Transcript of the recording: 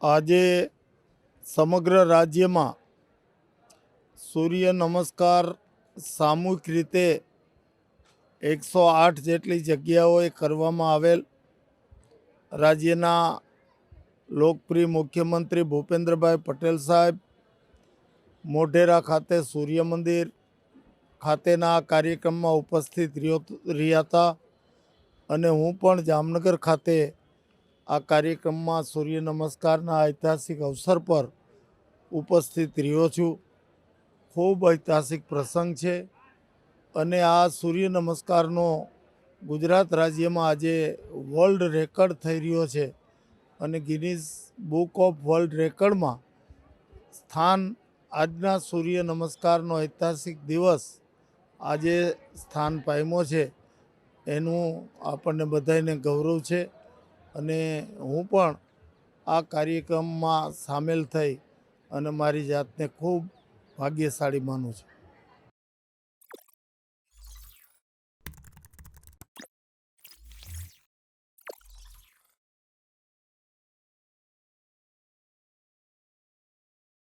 આજે સમગ્ર રાજ્યમાં સૂર્ય નમસ્કાર સામૂહિક રીતે એકસો આઠ જેટલી જગ્યાઓએ કરવામાં આવેલ. રાજ્યના લોકપ્રિય મુખ્યમંત્રી ભૂપેન્દ્રભાઈ પટેલ સાહેબ, મોઢેરા ખાતે સૂર્ય મંદિર ખાતેના કાર્યક્રમમાં ઉપસ્થિત રહ્યો, રહ્યા હતા. અને હું પણ જામનગર ખાતે આ કાર્યક્રમમાં સૂર્ય નમસ્કારના ઐતિહાસિક અવસર પર ઉપસ્થિત રહ્યો છું. ખૂબ ઐતિહાસિક પ્રસંગ છે અને આ સૂર્ય નમસ્કારનો ગુજરાત રાજ્યમાં આજે વર્લ્ડ રેકર્ડ થઈ રહ્યો છે અને ગિનીઝ બુક ઓફ વર્લ્ડ રેકર્ડમાં સ્થાન આજના સૂર્ય નમસ્કારનો ઐતિહાસિક દિવસ આજે સ્થાન પામ્યો છે. એનું આપણને બધાને ગૌરવ છે. અને હું પણ આ કાર્યક્રમમાં સામેલ થઈ અને મારી જાતને ખૂબ ભાગ્યશાળી માનું છું.